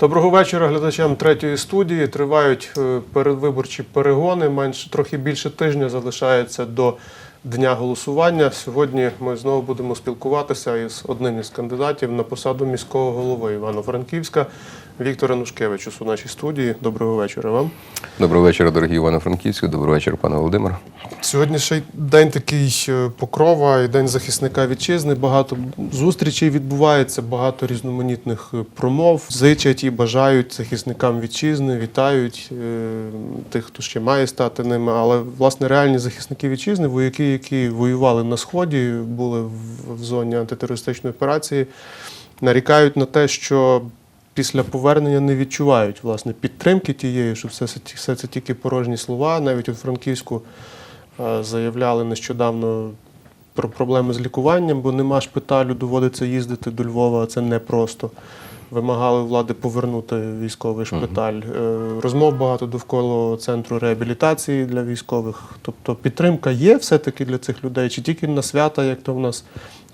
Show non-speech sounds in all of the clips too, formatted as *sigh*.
Доброго вечора глядачам третьої студії. Тривають е, передвиборчі перегони. Менше трохи більше тижня залишається до дня голосування. Сьогодні ми знову будемо спілкуватися із одним із кандидатів на посаду міського голови Івано-Франківська Віктора Нушкевичус у нашій студії. Доброго вечора вам. Доброго вечора, дорогі Івано-Франківські. Доброго вечора, пане Володимир. Сьогоднішній день такий е, покрова і день захисника вітчизни. Багато зустрічей відбувається, багато різноманітних е, промов. Зичать і бажають захисникам вітчизни, вітають е, тих, хто ще має стати ними. Але власне реальні захисники вітчизни, вояки, які воювали на сході, були в зоні антитерористичної операції, нарікають на те, що. Після повернення не відчувають власне підтримки тієї, що все, це- все це тільки порожні слова. Навіть у Франківську е, заявляли нещодавно про проблеми з лікуванням, бо нема шпиталю, доводиться їздити до Львова, а це непросто. Вимагали влади повернути військовий шпиталь. Е, Розмов багато довкола центру реабілітації для військових. Тобто підтримка є все-таки для цих людей, чи тільки на свята, як то в нас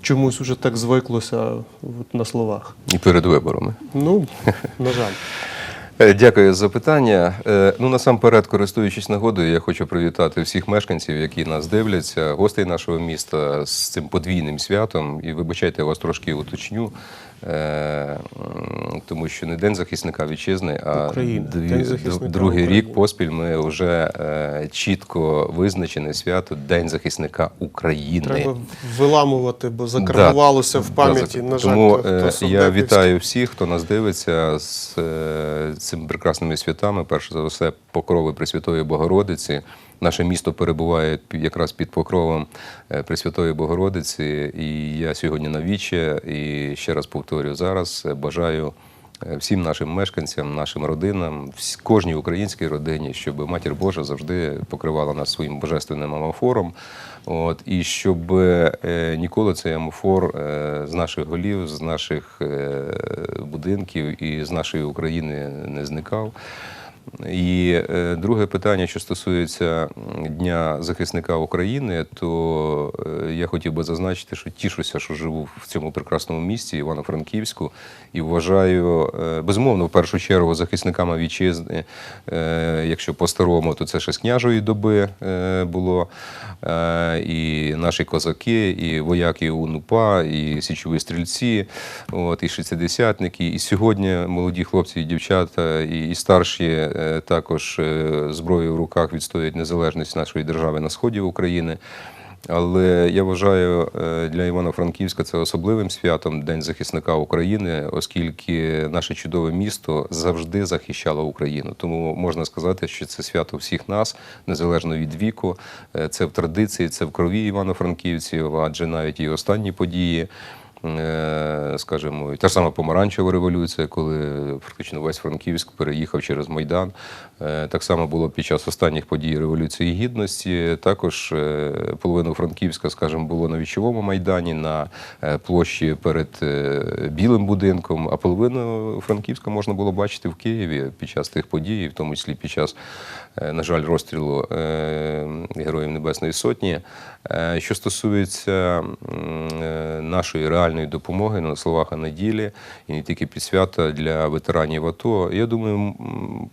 чомусь уже так звиклося от, на словах. І перед виборами. Ну, на жаль. *laughs* Е, Дякую за запитання. Е, Ну насамперед, користуючись нагодою, я хочу привітати всіх мешканців, які нас дивляться, гостей нашого міста з цим подвійним святом. І вибачайте, я вас трошки уточню, тому що не День захисника вітчизни, а України. дві- День захисника другий України. рік поспіль ми вже е, чітко визначене свято День захисника України. Треба виламувати, бо закарбувалося в пам'яті. за- На жаль, Тому то- то е, я совдепівське. вітаю всіх, хто нас дивиться з е, цими прекрасними святами. Перш за все, покрови Пресвятої Богородиці. Наше місто перебуває якраз під покровом е, Пресвятої Богородиці. І я сьогодні на віче. І ще раз повторю зараз. е, Бажаю е, всім нашим мешканцям, нашим родинам, кожній українській родині, щоб Матір Божа завжди покривала нас своїм божественним амофором. От, і щоб ніколи цей амофор з наших голів, з наших будинків і з нашої України не зникав. І е, друге питання, що стосується Дня захисника України, то е, я хотів би зазначити, що тішуся, що живу в цьому прекрасному місті Івано-Франківську, і вважаю, е, безумовно, в першу чергу захисниками вітчизни, якщо по-старому, то це ще з княжої доби було. І наші козаки, і вояки УНУПА, і січові стрільці, от, і шістдесятники. І сьогодні молоді хлопці і дівчата, і, старші також е, зброєю в руках відстоюють незалежність нашої держави на сході України. Але я вважаю е, для Івано-Франківська це особливим святом День захисника України, оскільки наше чудове місто завжди захищало Україну. Тому можна сказати, що це свято всіх нас, незалежно від віку. Е, Це в традиції, це в крові Івано-Франківців, адже навіть і останні події. Е, Скажімо, та ж сама помаранчева революція, коли фактично весь Франківськ переїхав через Майдан. Е, Так само було під час останніх подій Революції Гідності. Також е, половину Франківська, скажімо, було на вічовому майдані на площі перед Білим будинком, а половину Франківська можна було бачити в Києві під час тих подій, в тому числі під час, на жаль, розстрілу Героїв Небесної Сотні. Що стосується нашої реальної допомоги на словах а на ділі, і не тільки під свята для ветеранів АТО, я думаю,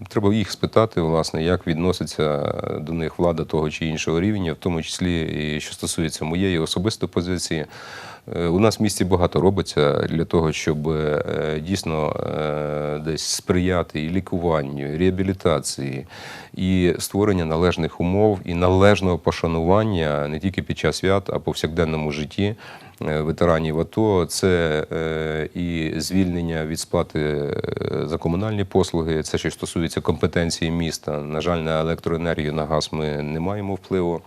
треба їх спитати, власне, як відноситься до них влада того чи іншого рівня, в тому числі і що стосується моєї особистої позиції. Е, У нас в місті багато робиться для того, щоб е, дійсно е, десь сприяти і лікуванню, і реабілітації, і створення належних умов і належного пошанування не тільки під час свят, а повсякденному житті ветеранів АТО. Це і звільнення від сплати за комунальні послуги, це що стосується компетенції міста. На жаль, на електроенергію, на газ ми не маємо впливу.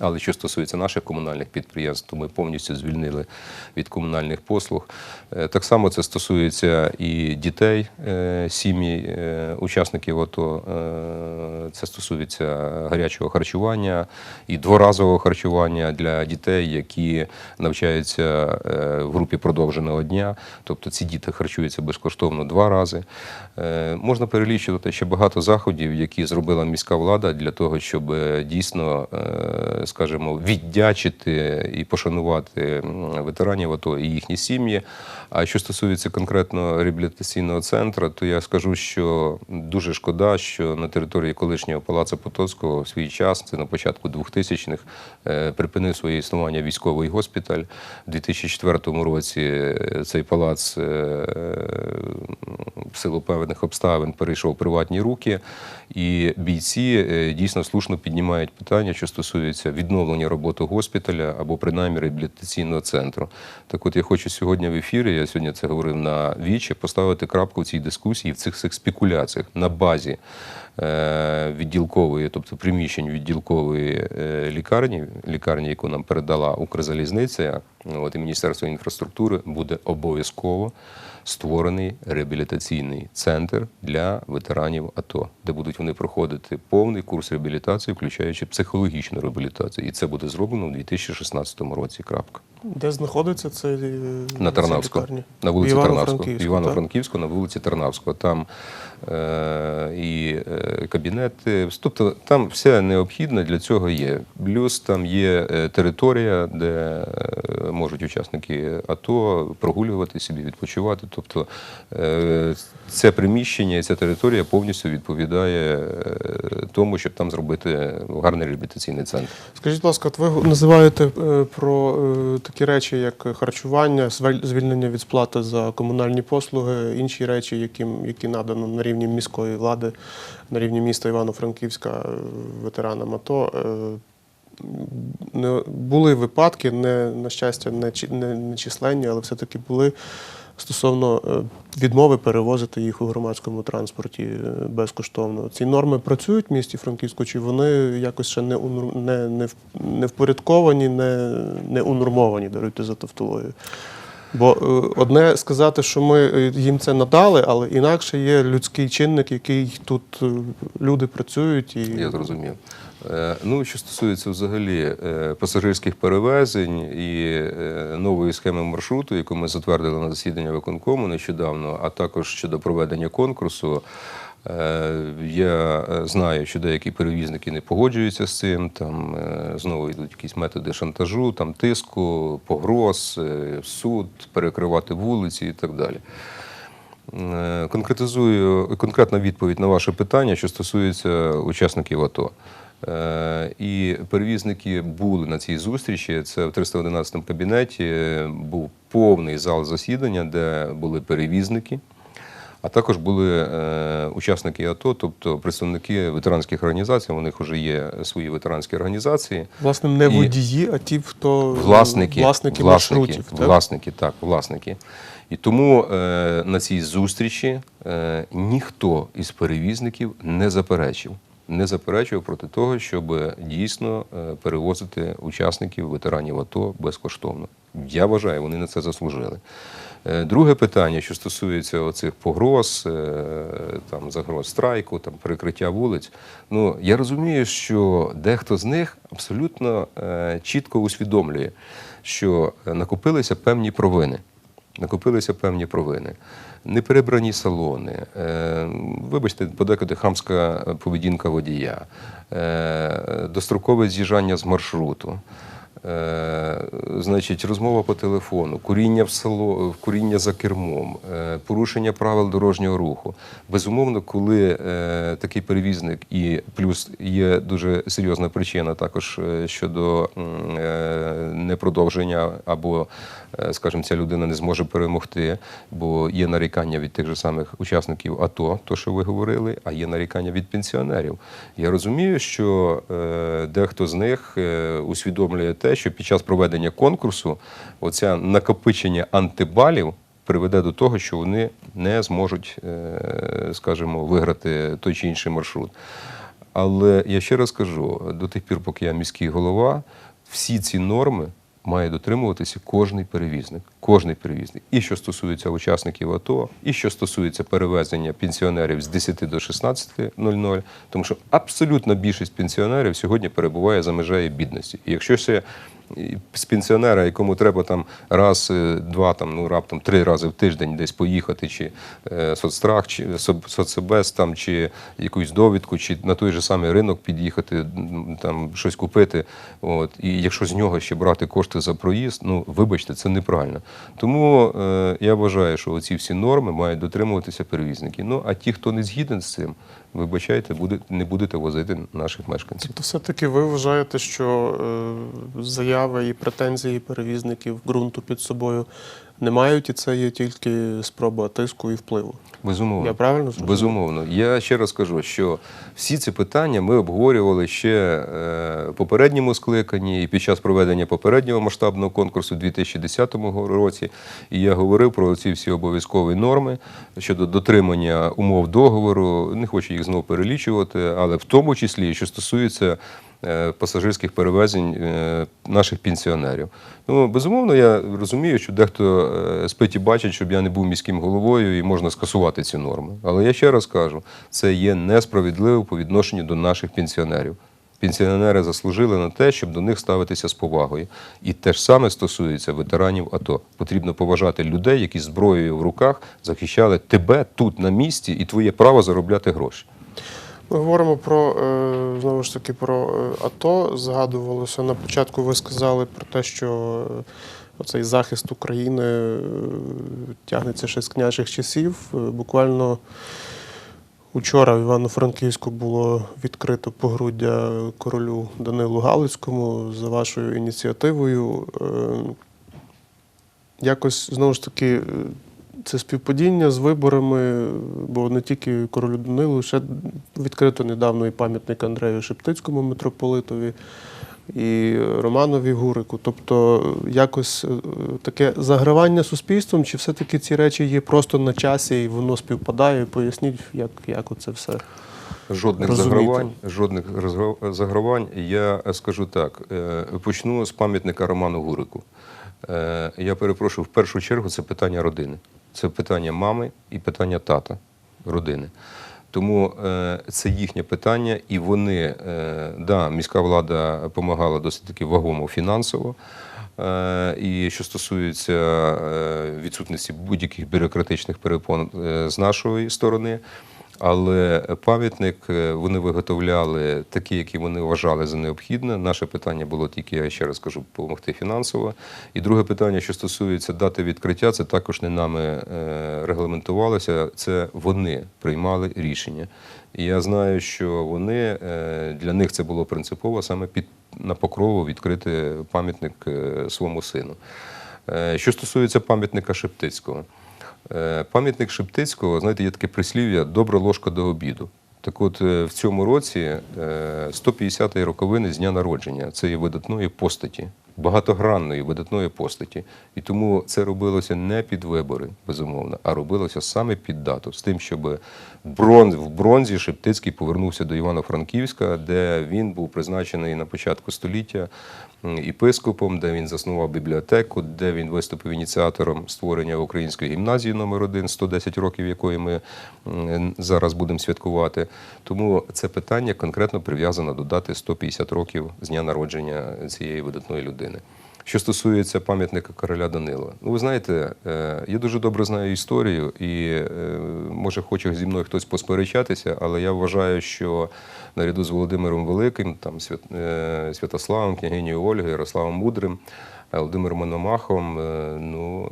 Але що стосується наших комунальних підприємств, то ми повністю звільнили від комунальних послуг. Е, Так само це стосується і дітей, е, сім'ї е, учасників АТО. Це стосується гарячого харчування і дворазового харчування для дітей, які навчаються в групі продовженого дня. Тобто ці діти харчуються безкоштовно два рази. Можна перелічувати ще багато заходів, які зробила міська влада для того, щоб дійсно скажімо, віддячити і пошанувати ветеранів АТО і їхні сім'ї. А що стосується конкретно реабілітаційного центру, то я скажу, що дуже шкода, що на території колишнього палацу Потоцького в свій час, це на початку 2000-х, е, припинив своє існування військовий госпіталь. У 2004 році е, цей палац е, в силу певних обставин перейшов в приватні руки, і бійці е, дійсно слушно піднімають питання, що стосується відновлення роботи госпіталя або принаймні реабілітаційного центру. Так от я хочу сьогодні в ефірі, я сьогодні це говорив на вічі, поставити крапку в цій дискусії, в цих всіх спекуляціях на базі е, відділкової, тобто приміщень відділкової е, лікарні, лікарні, яку нам передала Укрзалізниця, от і Міністерство інфраструктури, буде обов'язково створений реабілітаційний центр для ветеранів АТО, де будуть вони проходити повний курс реабілітації, включаючи психологічну реабілітацію. І це буде зроблено у 2016 році. Крапка. Де знаходиться цей е, На ця Тарнавську, на вулиці Тарнавського. Івано-Франківську, на вулиці Тарнавського. Там е, і е, кабінети, тобто там все необхідне для цього є. Плюс там є е, територія, де е, можуть учасники АТО прогулювати собі, відпочивати. Тобто е, це приміщення і ця територія повністю відповідає е, тому, щоб там зробити гарний реабілітаційний центр. Скажіть, будь ласка, ви називаєте е, про е, такі речі, як харчування, звільнення від сплати за комунальні послуги, інші речі, які, які надано на рівні міської влади, на рівні міста Івано-Франківська е, ветеранам АТО. Е, не, були випадки, не, на щастя, не, не, не численні, але все-таки були стосовно е, відмови перевозити їх у громадському транспорті безкоштовно. Ці норми працюють в місті Франківську, чи вони якось ще не, не, не, не впорядковані, не, не унормовані, даруйте за тавтологію. Бо е, одне сказати, що ми е, їм це надали, але інакше є людський чинник, який тут е, люди працюють і Я зрозумів. Ну, що стосується взагалі пасажирських перевезень і нової схеми маршруту, яку ми затвердили на засіданні виконкому нещодавно, а також щодо проведення конкурсу. Е, Я е, знаю, що деякі перевізники не погоджуються з цим. Там е, знову йдуть якісь методи шантажу, там тиску, погроз, суд, перекривати вулиці і так далі. Конкретизую конкретна відповідь на ваше питання, що стосується учасників АТО. І перевізники були на цій зустрічі. Це в 311 кабінеті був повний зал засідання, де були перевізники, а також були е, учасники АТО, тобто представники ветеранських організацій. У них вже є свої ветеранські організації. власне не водії, а ті, хто Власники, власники, власники, маршрутів. так? власники, так, власники. І тому е, на цій зустрічі е, ніхто із перевізників не заперечив. Не заперечував проти того, щоб дійсно перевозити учасників ветеранів АТО безкоштовно. Я вважаю, вони на це заслужили. Е, Друге питання, що стосується оцих погроз, е, там загроз страйку, там перекриття вулиць. Ну я розумію, що дехто з них абсолютно е, чітко усвідомлює, що накопилися певні провини. Накопилися певні провини. Неперебрані салони, вибачте, подекуди хамська поведінка водія, дострокове з'їжджання з маршруту. Е, значить, розмова по телефону, куріння в село, куріння за кермом, е, порушення правил дорожнього руху. Безумовно, коли е, такий перевізник і плюс є дуже серйозна причина також щодо непродовження або, скажімо, ця людина не зможе перемогти, бо є нарікання від тих же самих учасників АТО, то що ви говорили, а є нарікання від пенсіонерів. Я розумію, що дехто з них усвідомлює те, що під час проведення конкурсу оця накопичення антибалів приведе до того, що вони не зможуть, е, скажімо, виграти той чи інший маршрут. Але я ще раз кажу: до тих пір, поки я міський голова, всі ці норми має дотримуватися кожний перевізник. Кожний перевізник. І що стосується учасників АТО, і що стосується перевезення пенсіонерів з 10 до 16.00, тому що абсолютна більшість пенсіонерів сьогодні перебуває за межею бідності. І якщо ще з пенсіонера, якому треба там раз, е, два, там, ну раптом три рази в тиждень десь поїхати, чи е, соцстрах, чи соц- там, чи якусь довідку, чи на той же самий ринок під'їхати, там щось купити. От. І якщо з нього ще брати кошти за проїзд, ну вибачте, це неправильно. Тому е, я вважаю, що оці всі норми мають дотримуватися перевізники. Ну а ті, хто не згіден з цим, вибачайте, буде, не будете возити наших мешканців. Тобто, все-таки ви вважаєте, що е, заяви і претензії перевізників ґрунту під собою не мають, і це є тільки спроба тиску і впливу. Безумовно. Я правильно зрозумів? Безумовно. Я ще раз кажу, що всі ці питання ми обговорювали ще е, в попередньому скликанні і під час проведення попереднього масштабного конкурсу у 2010 році. І я говорив про ці всі обов'язкові норми щодо дотримання умов договору. Не хочу їх знову перелічувати, але в тому числі, що стосується пасажирських перевезень е, наших пенсіонерів. Ну, безумовно, я розумію, що дехто е, спить і бачить, щоб я не був міським головою і можна скасувати ці норми. Але я ще раз кажу, це є несправедливо по відношенню до наших пенсіонерів. Пенсіонери заслужили на те, щоб до них ставитися з повагою. І те ж саме стосується ветеранів АТО. Потрібно поважати людей, які зброєю в руках захищали тебе тут на місці і твоє право заробляти гроші. Ми говоримо про е, знову ж таки про е, АТО. Згадувалося на початку. Ви сказали про те, що е, оцей захист України тягнеться ще з княжих часів. Буквально учора в Івано-Франківську було відкрито погруддя королю Данилу Галицькому за вашою ініціативою. Якось знову ж таки. Це співпадіння з виборами, бо не тільки королю Данилу, ще відкрито недавно і пам'ятник Андрею Шептицькому митрополитові і Романові Гурику. Тобто якось е, таке загравання суспільством, чи все-таки ці речі є просто на часі і воно співпадає? Поясніть, як, як оце все. Жодних Розуміти. загравань, жодних загравань. Я скажу так: е, почну з пам'ятника Роману Гурику. Е, Я перепрошую, в першу чергу це питання родини. Це питання мами і питання тата родини. Тому е, це їхнє питання, і вони, е, да, міська влада допомагала досить таки вагомо фінансово. Е, І що стосується відсутності будь-яких бюрократичних перепон з нашої сторони, але пам'ятник е, вони виготовляли такий, який вони вважали за необхідне. Наше питання було тільки, я ще раз кажу, допомогти фінансово. І друге питання, що стосується дати відкриття, це також не нами е, регламентувалося. Це вони приймали рішення. І я знаю, що вони е, для них це було принципово саме під на покрову відкрити пам'ятник своєму сину. Що стосується пам'ятника Шептицького. Е, Пам'ятник Шептицького, знаєте, є таке прислів'я добра ложка до обіду. Так от е, в цьому році е, 150-ї роковини з дня народження цієї видатної постаті, багатогранної видатної постаті. І тому це робилося не під вибори, безумовно, а робилося саме під дату, з тим, щоб бронз, в бронзі Шептицький повернувся до Івано-Франківська, де він був призначений на початку століття єпископом, де він заснував бібліотеку, де він виступив ініціатором створення української гімназії номер 1 110 років якої ми зараз будемо святкувати. Тому це питання конкретно прив'язано до дати 150 років з дня народження цієї видатної людини. Що стосується пам'ятника короля Данила, ну ви знаєте, е, я дуже добре знаю історію, і е, може хоче зі мною хтось посперечатися, але я вважаю, що наряду з Володимиром Великим, там е, Святославом, княгинею Ольгою, Ярославом Мудрим, е, Володимиром Мономахом, е, ну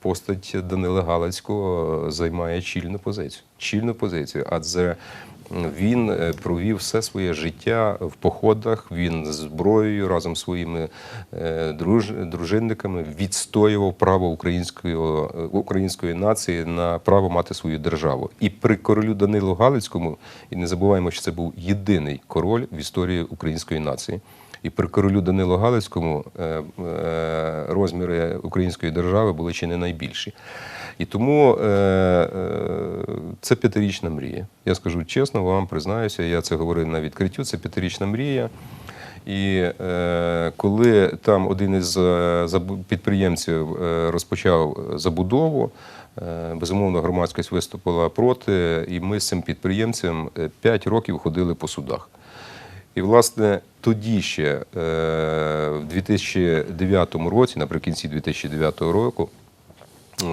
постать Данила Галицького займає чільну позицію. Чільну позицію, адже він е, провів все своє життя в походах. Він з зброєю разом з своїми е, друж, дружинниками відстоював право української, української нації на право мати свою державу. І при королю Данилу Галицькому, і не забуваємо, що це був єдиний король в історії української нації. І при королю Данилу Галицькому е, е, розміри української держави були чи не найбільші. І тому е, е, це п'ятирічна мрія. Я скажу чесно, вам признаюся, я це говорив на відкриттю. Це п'ятирічна мрія. І е, коли там один із е, підприємців е, розпочав забудову, е, безумовно, громадськість виступила проти, і ми з цим підприємцем 5 років ходили по судах. І, власне, тоді ще е, в 2009 році, наприкінці 2009 року,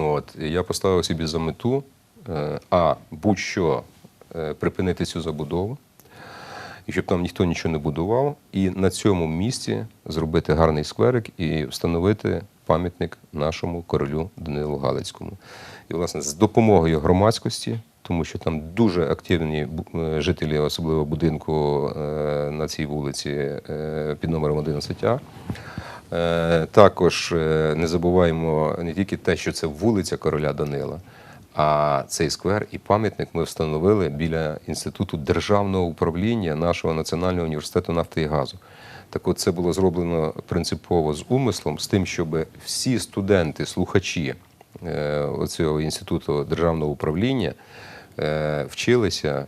от, я поставив собі за мету е, а будь-що е, припинити цю забудову, і щоб там ніхто нічого не будував, і на цьому місці зробити гарний скверик і встановити пам'ятник нашому королю Данилу Галицькому. І, власне, з допомогою громадськості, тому що там дуже активні е, жителі, особливо будинку на цій вулиці під номером 11А. Е, Також е, не забуваємо не тільки те, що це вулиця короля Данила, а цей сквер і пам'ятник ми встановили біля інституту державного управління нашого національного університету нафти і газу. Так от це було зроблено принципово з умислом, з тим, щоб всі студенти, слухачі е, оцього інституту державного управління вчилися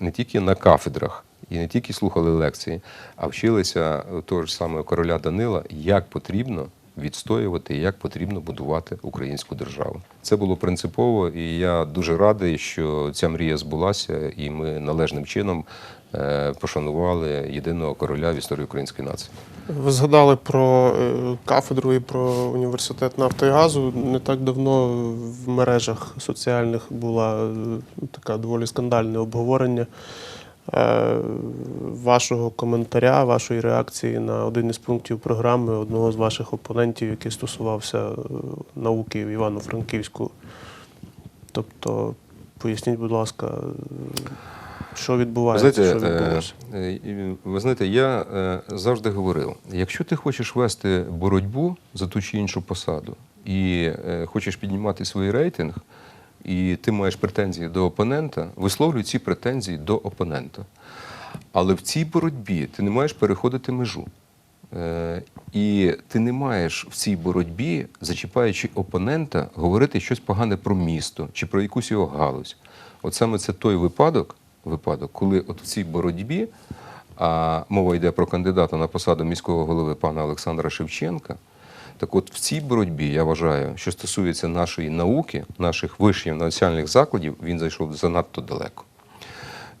не тільки на кафедрах і не тільки слухали лекції, а вчилися того ж самого короля Данила, як потрібно відстоювати, як потрібно будувати українську державу. Це було принципово, і я дуже радий, що ця мрія збулася, і ми належним чином е, пошанували єдиного короля в історії української нації. Ви згадали про е, кафедру і про університет нафти і газу. Не так давно в мережах соціальних була е, така доволі скандальне обговорення вашого коментаря, вашої реакції на один із пунктів програми одного з ваших опонентів, який стосувався е, науки в Івано-Франківську. Тобто, поясніть, будь ласка, е, що Ви відбувається, знаєте, що е, відбулося? е, ви знаєте, я е, завжди говорив: якщо ти хочеш вести боротьбу за ту чи іншу посаду і е, хочеш піднімати свій рейтинг, і ти маєш претензії до опонента, висловлюй ці претензії до опонента. Але в цій боротьбі ти не маєш переходити межу. Е, І ти не маєш в цій боротьбі, зачіпаючи опонента, говорити щось погане про місто чи про якусь його галузь. От саме це той випадок, випадок, коли от в цій боротьбі, а мова йде про кандидата на посаду міського голови пана Олександра Шевченка. Так от в цій боротьбі я вважаю, що стосується нашої науки, наших вишів навчальних закладів, він зайшов занадто далеко.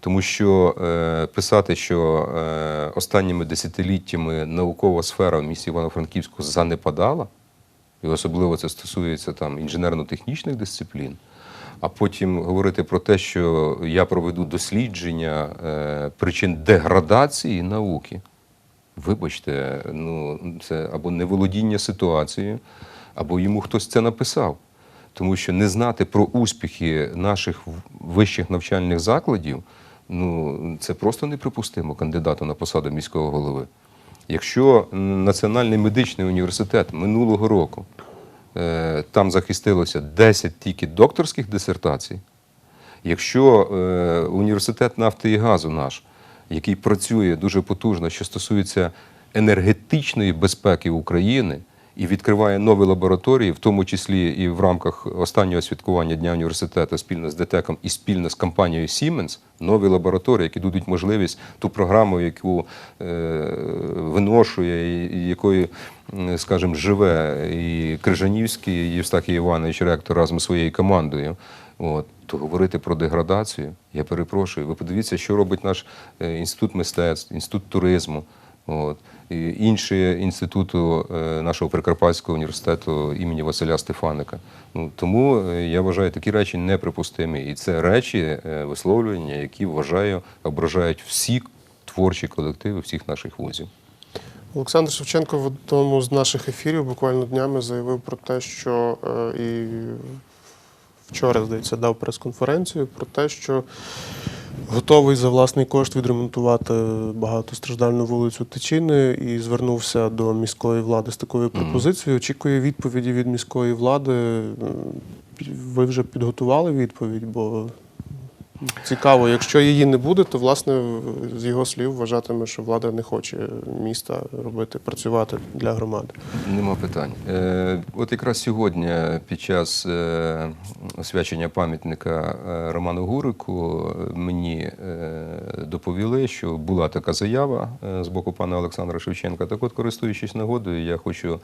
Тому що е, писати, що е, останніми десятиліттями наукова сфера в місті Івано-Франківську занепадала, і особливо це стосується там інженерно-технічних дисциплін, а потім говорити про те, що я проведу дослідження е, причин деградації науки. Вибачте, ну це або неволодіння ситуацією, або йому хтось це написав. Тому що не знати про успіхи наших вищих навчальних закладів, ну це просто неприпустимо кандидату на посаду міського голови. Якщо Національний медичний університет минулого року е, там захистилося 10 тільки докторських дисертацій, Якщо е, університет нафти і газу наш, який працює дуже потужно, що стосується енергетичної безпеки України і відкриває нові лабораторії, в тому числі і в рамках останнього святкування Дня університету спільно з ДТЕКом і спільно з компанією Siemens, нові лабораторії, які дадуть можливість ту програму, яку е, виношує, і- якою, скажімо, живе і Крижанівський і Євстахій Іванович, ректор разом з своєю командою. От, то говорити про деградацію, я перепрошую. Ви подивіться, що робить наш е, інститут мистецтв, інститут туризму, от, інші інституту е, нашого Прикарпатського університету імені Василя Стефаника. Ну, тому е, я вважаю такі речі неприпустимі. І це речі, е, висловлювання, які вважаю, ображають всі творчі колективи всіх наших вузів. Олександр Шевченко в одному з наших ефірів буквально днями заявив про те, що і вчора, здається, дав прес-конференцію про те, що готовий за власний кошт відремонтувати багатостраждальну вулицю Тичини і звернувся до міської влади з такою пропозицією. Очікує відповіді від міської влади. Ви вже підготували відповідь, бо Цікаво, якщо її не буде, то власне з його слів вважатиме, що влада не хоче міста робити, працювати для громади. Нема питань. Е, от якраз сьогодні, під час е, освячення пам'ятника е, Роману Гурику, мені е, доповіли, що була така заява е, з боку пана Олександра Шевченка. Так от, користуючись нагодою, я хочу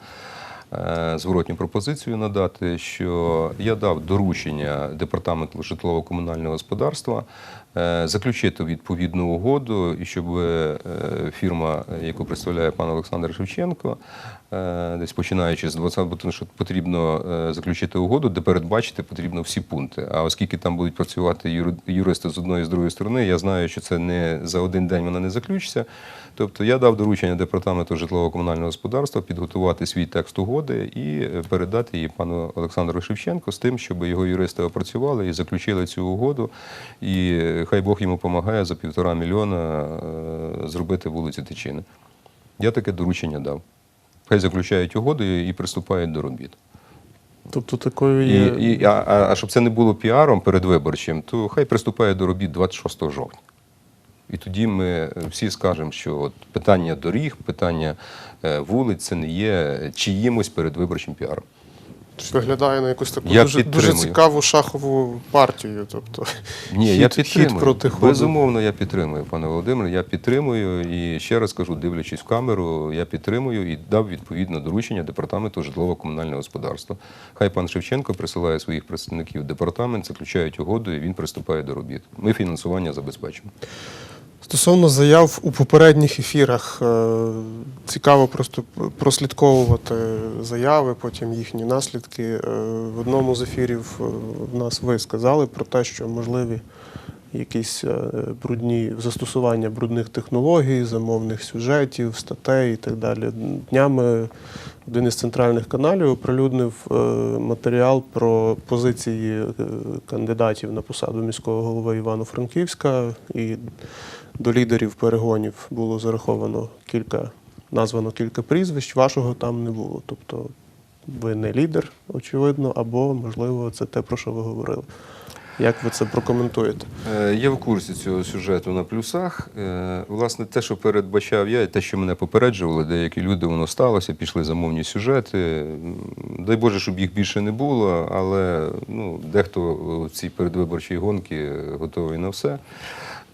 зворотню пропозицію надати, що я дав доручення департаменту житлово-комунального господарства е, заключити відповідну угоду, і щоб е, фірма, е, яку представляє пан Олександр Шевченко, е, десь починаючи з 20, бо тому що потрібно е, заключити угоду, де передбачити потрібно всі пункти. А оскільки там будуть працювати юри- юристи з одної і з другої сторони, я знаю, що це не за один день вона не заключиться. Тобто я дав доручення департаменту житлово-комунального господарства підготувати свій текст угоди і е, передати її пану Олександру Шевченко з тим, щоб його юристи опрацювали і заключили цю угоду. І е, хай Бог йому допомагає за півтора мільйона е, зробити вулицю Тичини. Я таке доручення дав. Хай заключають угоду і приступають до робіт. Тобто такою є. і, а, а, а щоб це не було піаром передвиборчим, то хай приступає до робіт 26 жовтня. І тоді ми е, всі скажемо, що от питання доріг, питання е, вулиць це не є чиїмось передвиборчим піаром. Виглядає на якусь таку Я дуже, дуже цікаву шахову партію. Тобто, Ні, хід, я підтримую. Хід проти ходу. Безумовно, я підтримую, пане Володимир. Я підтримую і ще раз кажу, дивлячись в камеру, я підтримую і дав відповідне доручення департаменту житлово-комунального господарства. Хай пан Шевченко присилає своїх представників в департамент, заключають угоду, і він приступає до робіт. Ми фінансування забезпечимо. Стосовно заяв у попередніх ефірах, е, цікаво просто прослідковувати заяви, потім їхні наслідки. Е, В одному з ефірів е, в нас ви сказали про те, що можливі якісь брудні застосування брудних технологій, замовних сюжетів, статей і так далі. Днями один із центральних каналів оприлюднив матеріал про позиції кандидатів на посаду міського голови Івано-Франківська і до лідерів перегонів було зараховано кілька, названо кілька прізвищ, вашого там не було. Тобто ви не лідер, очевидно, або, можливо, це те, про що ви говорили. Як ви це прокоментуєте? Е, Я в курсі цього сюжету на плюсах. Е, Власне, те, що передбачав я, і те, що мене попереджували, деякі люди воно сталося, пішли замовні сюжети. Дай Боже, щоб їх більше не було, але ну, дехто в цій передвиборчій гонці готовий на все.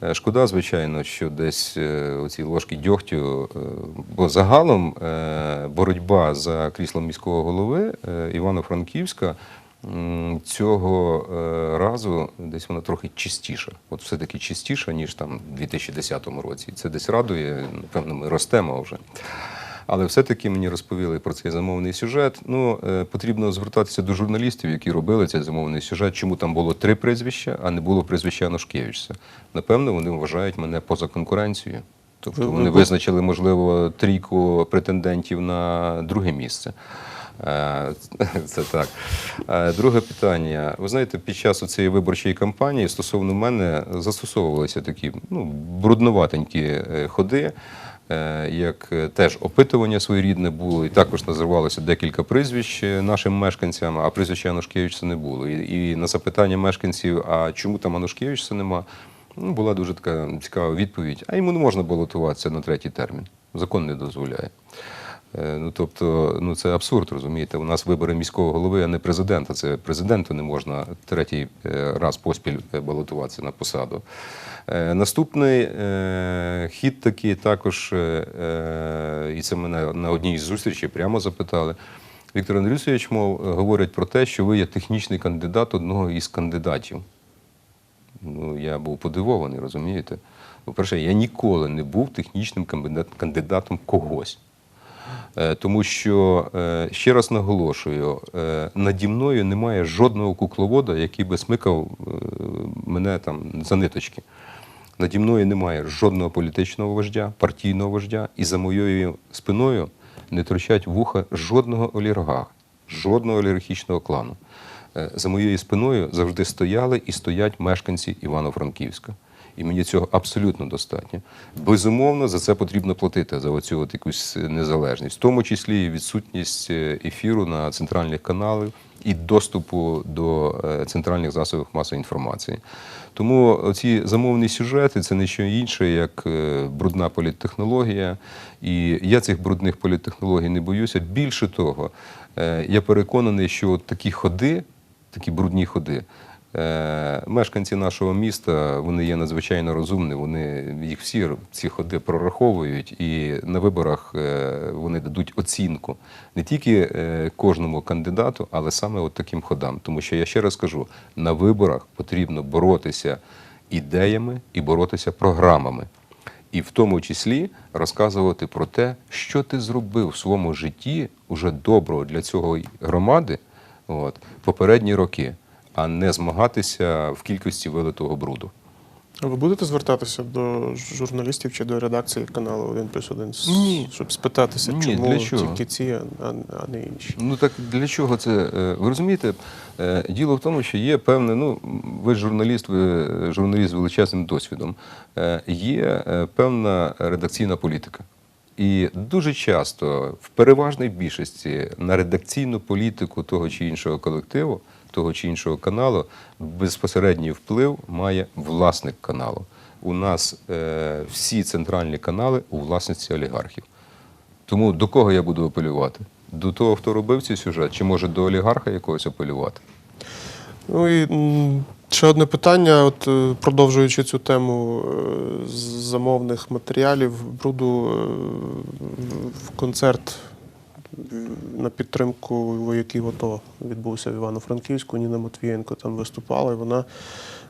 Е, Шкода, звичайно, що десь е, оці ложки дьогтю, е, бо загалом боротьба за кріслом міського голови Івано-Франківська цього разу десь вона трохи чистіша. От все-таки чистіша, ніж там у 2010 році. Це десь радує, напевно, ми ростемо вже. Але все-таки мені розповіли про цей замовний сюжет. Ну, е, потрібно звертатися до журналістів, які робили цей замовний сюжет, чому там було три прізвища, а не було прізвища Анушкевича. Напевно, вони вважають мене поза конкуренцією. Тобто вони визначили, можливо, трійку претендентів на друге місце. Е, *laughs* Це так. Е, Друге питання. Ви знаєте, під час цієї виборчої кампанії стосовно мене застосовувалися такі ну, брудноватенькі ходи, як е, теж опитування своєрідне було, і також називалося декілька прізвищ е, нашим мешканцям, а прізвища Анушкевича не було. І, і на запитання мешканців, а чому там Анушкевича нема, ну, була дуже така цікава відповідь. А йому не можна балотуватися на третій термін. Закон не дозволяє. Е, Ну, тобто, ну це абсурд, розумієте. У нас вибори міського голови, а не президента. Це президенту не можна третій е, раз поспіль е, балотуватися на посаду. Наступний хід такий також, і це мене на одній із зустрічей прямо запитали. Віктор Андрюсович, мов, говорять про те, що ви є технічний кандидат одного із кандидатів. Ну, я був подивований, розумієте? По-перше, я ніколи не був технічним кандидатом когось. Е, Тому що, е, ще раз наголошую, е, наді мною немає жодного кукловода, який би смикав мене там за ниточки. Наді мною немає жодного політичного вождя, партійного вождя, і за моєю спиною не торчать вуха жодного олігарха, жодного олігархічного клану. За моєю спиною завжди стояли і стоять мешканці Івано-Франківська. І мені цього абсолютно достатньо. Безумовно, за це потрібно платити за оцю от якусь незалежність, в тому числі і відсутність е, ефіру на центральних каналах і доступу до е, центральних засобів масової інформації. Тому ці замовні сюжети це не що інше, як е, брудна політтехнологія. І я цих брудних політтехнологій не боюся. Більше того, е, я переконаний, що такі ходи, такі брудні ходи. Е, Мешканці нашого міста вони є надзвичайно розумні. Вони їх всі ці ходи прораховують, і на виборах е, вони дадуть оцінку не тільки е, кожному кандидату, але саме от таким ходам. Тому що я ще раз кажу: на виборах потрібно боротися ідеями і боротися програмами. І в тому числі розказувати про те, що ти зробив в своєму житті уже доброго для цього громади от, попередні роки, а не змагатися в кількості вилитого бруду. А ви будете звертатися до журналістів чи до редакції каналу 1 плюс 1, Ні. щоб спитатися, Ні, чому для чого? тільки ці, а, а не інші? Ну так для чого це? е, Ви розумієте, е, діло в тому, що є певне, ну ви журналіст, ви журналіст з величезним досвідом. Е, Є певна редакційна політика. І дуже часто, в переважній більшості, на редакційну політику того чи іншого колективу, того чи іншого каналу, безпосередній вплив має власник каналу. У нас е, всі центральні канали у власності олігархів. Тому до кого я буду апелювати? До того, хто робив цей сюжет, чи може до олігарха якогось апелювати? Ну і ще одне питання, от е, продовжуючи цю тему е, замовних матеріалів, бруду е, в концерт на підтримку вояків АТО відбувся в Івано-Франківську. Ніна Матвієнко там виступала, і вона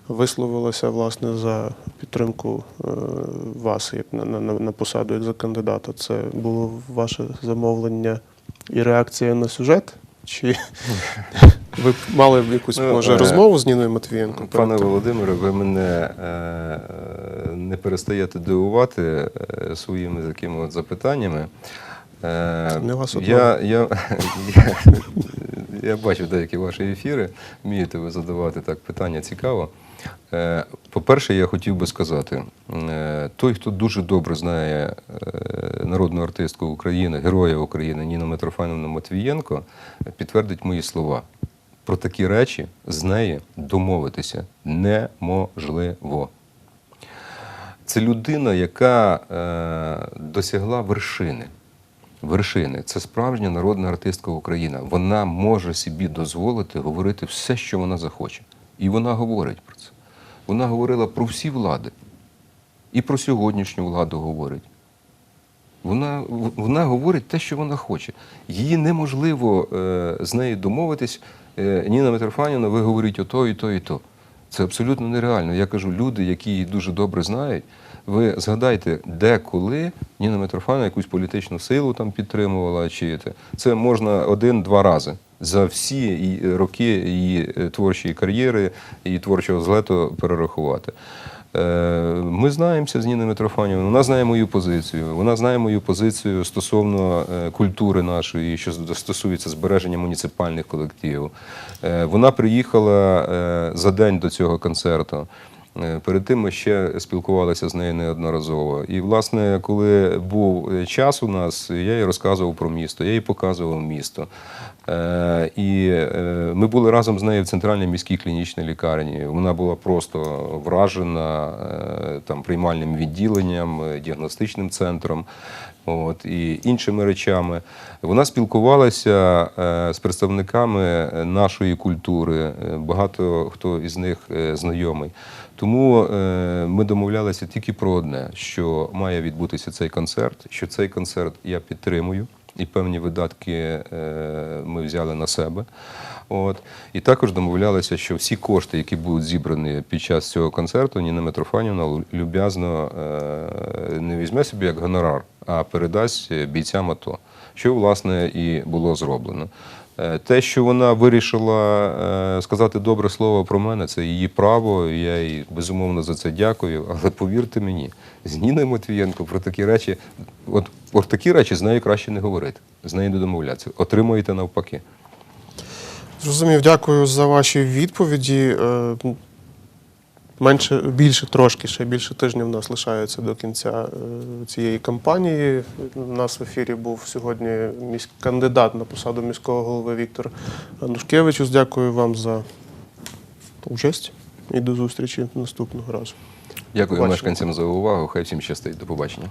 висловилася власне за підтримку е, вас як на, на, на посаду як за кандидата. Це було ваше замовлення і реакція на сюжет? Чи *laughs* ви б мали б якусь Ну, може е, розмову з Ніною Матвієнко? Пане? Володимире, ви мене е, не перестаєте дивувати своїми такими от запитаннями. Е, Не вас я, я, я, я бачу деякі ваші ефіри, вмієте ви задавати так питання цікаво. Е, По-перше, я хотів би сказати, е, той, хто дуже добре знає народну артистку України, героя України Ніну Митрофановну Матвієнко, підтвердить мої слова. Про такі речі з неї домовитися неможливо. Це людина, яка е, досягла вершини. Вершини. Це справжня народна артистка України. Вона може собі дозволити говорити все, що вона захоче. І вона говорить про це. Вона говорила про всі влади. І про сьогоднішню владу говорить. Вона, вона говорить те, що вона хоче. Її неможливо е, з нею домовитись. Е, Ніна Митрофанівна, ви говорите ото і то, і то. Це абсолютно нереально. Я кажу, люди, які її дуже добре знають, ви згадайте, де коли Ніна Митрофанівна якусь політичну силу там підтримувала, чи це можна один-два рази. За всі роки її е, творчої кар'єри, її творчого злету перерахувати. Е, Ми знаємося з Ніною Митрофанівною, вона знає мою позицію. Вона знає мою позицію стосовно е, культури нашої, що стосується збереження муніципальних колективів. Вона приїхала за день до цього концерту. Е, Перед тим ми ще спілкувалися з нею неодноразово. І, власне, коли був е, час у нас, я їй розказував про місто, я їй показував місто. Е, І ми були разом з нею в центральній міській клінічній лікарні. Вона була просто вражена там приймальним відділенням, діагностичним центром. От, і іншими речами. Вона спілкувалася з представниками нашої культури. Багато хто із них знайомий. Тому е, ми домовлялися тільки про одне: що має відбутися цей концерт, що цей концерт я підтримую, і певні видатки е, ми взяли на себе. От. І також домовлялися, що всі кошти, які будуть зібрані під час цього концерту, Ніна Митрофанівна люб'язно е, не візьме собі як гонорар, а передасть бійцям АТО, що власне і було зроблено. Е, Те, що вона вирішила е, сказати добре слово про мене, це її право. Я їй безумовно за це дякую. Але повірте мені, з Ніною Матвієнко про такі речі, от про такі речі з нею краще не говорити, з нею не домовлятися. Отримуєте навпаки. Зрозумів, дякую за ваші відповіді. Менше, більше трошки, ще більше тижня в нас лишається до кінця е, цієї кампанії. У нас в ефірі був сьогодні місь... кандидат на посаду міського голови Віктор Анушкевичус. Дякую вам за участь і до зустрічі наступного разу. Дякую Побачимо. мешканцям за увагу. Хай всім щастить. До побачення.